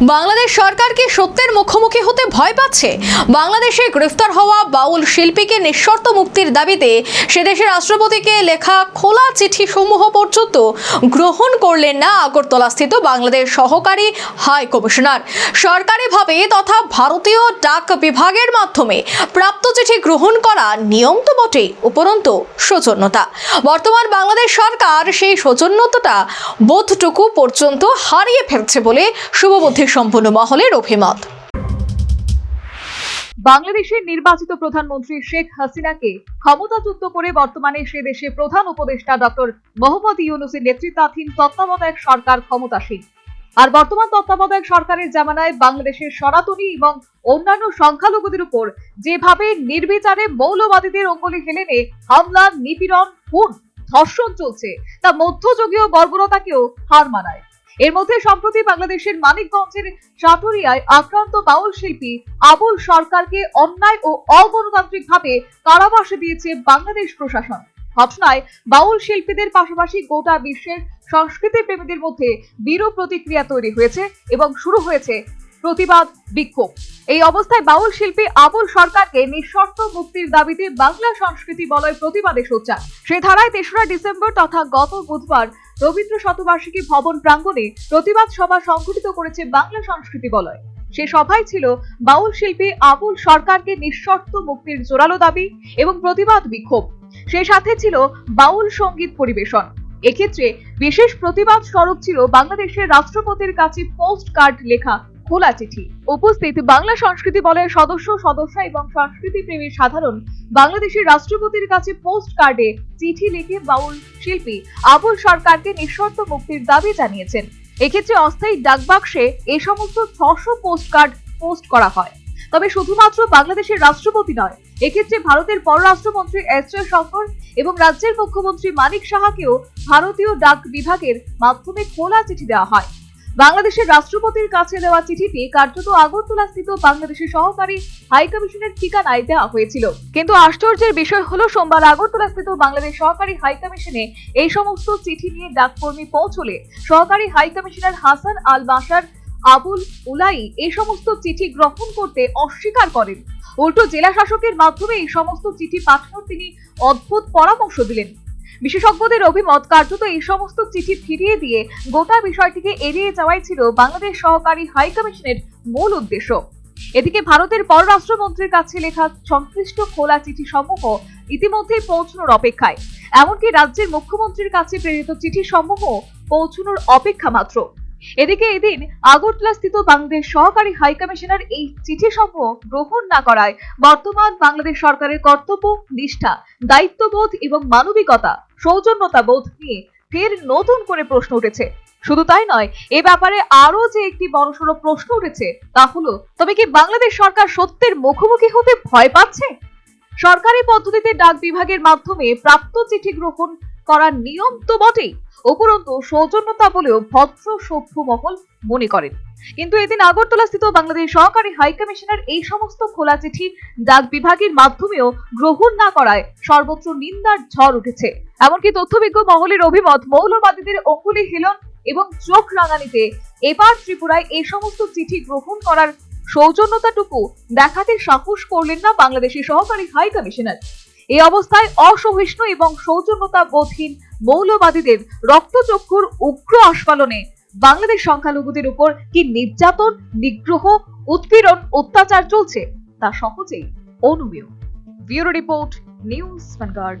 বাংলাদেশ সরকার কি সত্যের মুখোমুখি হতে ভয় পাচ্ছে। বাংলাদেশে গ্রেফতার হওয়া বাউল শিল্পীকে নিঃশর্ত মুক্তির দাবিতে সে দেশের রাষ্ট্রপতিকে লেখা খোলা চিঠি সমূহ পর্যন্ত গ্রহণ করলেন না আগরতলাস্থিত বাংলাদেশ সহকারী হাই কমিশনার। সরকারিভাবে তথা ভারতীয় ডাক বিভাগের মাধ্যমে প্রাপ্ত চিঠি গ্রহণ করা নিয়ম তো বটেই, উপরন্তু সৌজন্যতা। বর্তমান বাংলাদেশ সরকার সেই সৌজন্যতাটা বোধটুকু পর্যন্ত হারিয়ে ফেলছে বলে শুভবুদ্ধি সম্পন্ন মহলের অভিমত। বাংলাদেশের নির্বাচিত প্রধানমন্ত্রী শেখ হাসিনাকে ক্ষমতাচ্যুত করে বর্তমানে সে দেশে প্রধান উপদেষ্টা ডক্টর মোহাম্মদ ইউনুসের নেতৃত্বাধীন তত্ত্বাবধায়ক সরকার ক্ষমতাসীন। আর বর্তমান তত্ত্বাবধায়ক সরকারের জামানায় বাংলাদেশের সনাতনী এবং অন্যান্য সংখ্যালঘুদের উপর যেভাবে নির্বিচারে মৌলবাদীদের অঙ্গলি হেলেনে হামলা, নিপীড়ন, খুন, ধর্ষণ চলছে, তা মধ্যযুগীয় বর্বরতাকেও হার মানায়। এর মধ্যে সম্প্রতি বাংলাদেশের মানিকগঞ্জের সাটুরিয়ায় আক্রান্ত বাউল শিল্পী আবুল সরকারকে অন্যায় ও অগণতান্ত্রিকভাবে কারাবাসে দিয়েছে বাংলাদেশ প্রশাসন। ঘটনায় বাউল শিল্পীদের পাশাপাশি গোটা বিশ্বের সংস্কৃতি প্রেমীদের মধ্যে বিরূপ প্রতিক্রিয়া তৈরি হয়েছে এবং শুরু হয়েছে প্রতিবাদ বিক্ষোভ। এই অবস্থায় বাউল শিল্পী আবুল সরকারকে নিঃশর্ত মুক্তির দাবিতে বাংলা সংস্কৃতি বলয় প্রতিবাদে সোচ্চার। সে ধারায় তেসরা ডিসেম্বর তথা গত বুধবার রবীন্দ্র শতবার্ষিকী ভবন প্রাঙ্গণে প্রতিবাদ সভা সংঘটিত করেছে বাংলা সংস্কৃতি বলয়। সে সভায় ছিল বাউল শিল্পী আবুল সরকারকে নিঃশর্ত মুক্তির জোরালো দাবি এবং প্রতিবাদ বিক্ষোভ। সে সাথে ছিল বাউল সংগীত পরিবেশন। এক্ষেত্রে বিশেষ প্রতিবাদ স্বরূপ ছিল বাংলাদেশের রাষ্ট্রপতির কাছে পোস্ট কার্ড লেখা খোলা চিঠি উপস্থিত বাংলা সংস্কৃতি বলয়ের সদস্য, সদস্যা এবং সংস্কৃতি প্রেমী সাধারণ বাংলাদেশের রাষ্ট্রপতির কাছে পোস্ট কার্ডে চিঠি লিখে বাউল শিল্পী আবুল সরকারকে নিঃশর্ত মুক্তির দাবি জানিয়েছেন। এক্ষেত্রে অস্থায়ী ডাকবাক্সে এই সমস্ত ছশো পোস্ট কার্ড পোস্ট করা হয়। তবে শুধুমাত্র বাংলাদেশের রাষ্ট্রপতি নয়, এক্ষেত্রে ভারতের পররাষ্ট্রমন্ত্রী এস জয়শঙ্কর এবং রাজ্যের মুখ্যমন্ত্রী মানিক সাহাকেও ভারতীয় ডাক বিভাগের মাধ্যমে খোলা চিঠি দেওয়া হয়। বাংলাদেশের রাষ্ট্রপতির কাছে দেওয়া চিঠিটি কার্যত আগরতলা স্থিত বাংলাদেশের সহকারী হাই কমিশনের ঠিকানায় দেওয়া হয়েছিল। কিন্তু আশ্চর্যের বিষয় হলো, সোমবার আগরতলা স্থিত বাংলাদেশ সহকারী হাই কমিশনে এই সমস্ত চিঠি নিয়ে ডাককর্মী পৌঁছলে সহকারী হাই কমিশনার হাসান আল বাসার আবুল উলাই এই সমস্ত চিঠি গ্রহণ করতে অস্বীকার করেন। উল্টো জেলা শাসকের মাধ্যমে এই সমস্ত চিঠি পাঠানোর তিনি অদ্ভুত পরামর্শ দিলেন। বিশেষজ্ঞদের অভিমত, কার্যত এই সমস্ত চিঠি ফিরিয়ে দিয়ে গোটা বিষয়টিকে এড়িয়ে যাওয়াই ছিল বাংলাদেশ সহকারী হাই কমিশনের মূল উদ্দেশ্য। এদিকে ভারতের পররাষ্ট্রমন্ত্রীর কাছে লেখা সংশ্লিষ্ট খোলা চিঠি সমূহ ইতিমধ্যেই পৌঁছানোর অপেক্ষায়। এমনকি রাজ্যের মুখ্যমন্ত্রীর কাছে প্রেরিত চিঠি সমূহ পৌঁছানোর অপেক্ষা মাত্র। এদিকে এদিন আগরতলা স্থিত বাংলাদেশ সহকারী হাই কমিশনার এই চিঠি সমূহ গ্রহণ না করায় বর্তমান বাংলাদেশ সরকারের কর্তব্য, নিষ্ঠা, দায়িত্ববোধ এবং মানবিকতা সৌজন্যতা বোধ নিয়ে ফের নতুন করে প্রশ্ন উঠেছে। শুধু তাই নয়, এ ব্যাপারে আরও যে একটি বড়সড় প্রশ্ন উঠেছে তা হলো, তবে কি বাংলাদেশ সরকার সত্যের মুখোমুখি হতে ভয় পাচ্ছে? সরকারি পদ্ধতিতে ডাক বিভাগের মাধ্যমে প্রাপ্ত চিঠি গ্রহণ করার নিয়ম তো বটেই, উপরন্তু সৌজন্যতা বলেও ভদ্র সভ্য মহল মনে করেন। কিন্তু এদিন আগরতলা স্থিত বাংলাদেশ সহকারী হাই কমিশনার এই সমস্ত খোলা চিঠি ডাক বিভাগের মাধ্যমেও গ্রহণ না করায় সর্বত্র নিন্দার ঝড় উঠেছে। এমনকি তথ্যবিজ্ঞ মহলের অভিমত মৌলবাদীদের অঙ্গুলি হিলন এবং চোখ রাঙানিতে এবার ত্রিপুরায় এই সমস্ত চিঠি গ্রহণ করার সৌজন্যতাটুকু দেখাতে সাহস করলেন না বাংলাদেশের সহকারী হাই কমিশনার। এই অবস্থায় অসহিষ্ণু এবং সৌজন্যতা বোধহীন মৌলবাদীদের রক্তচক্ষুর উগ্র আস্ফালনে বাংলাদেশ সংখ্যালঘুদের উপর কি নির্যাতন নিগ্রহ উৎপীড়ন অত্যাচার চলছে তা সহজেই অনুমেয়। Bureau report news Vanguard.